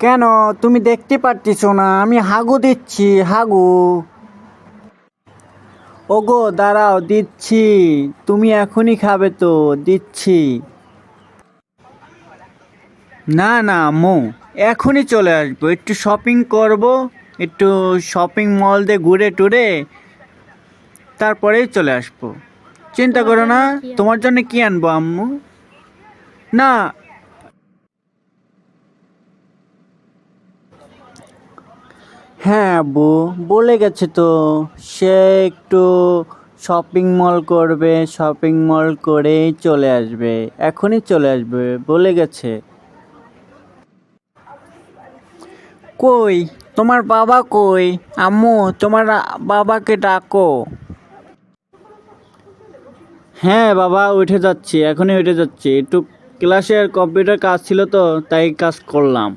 কেন? তুমি দেখতে পারতিস না। আমি হাগু দিচ্ছি হাগু। ওগো দাঁড়াও দিচ্ছি। তুমি এখনই খাবে তো দিচ্ছি। না না আম্মু এখনই চলে আসব। একটু শপিং করব একটু শপিং মল দিয়ে ঘুরে টুরে তারপরেই চলে আসব। চিন্তা করো না তোমার জন্য কি আনব আম্মু? না হ্যাঁ আব্বু, বলে গেছে তো। সে একটু শপিং মল করবে শপিং মল করেই চলে আসবে, এখনই চলে আসবে, বলে গেছে। কই? তোমার বাবা কই? আম্মু, তোমার বাবাকে ডাকো। হ্যাঁ বাবা, উঠে যাচ্ছি, এখনই উঠে যাচ্ছি। একটু ক্লাসের কম্পিউটার কাজ ছিল তো, তাই কাজ করলাম।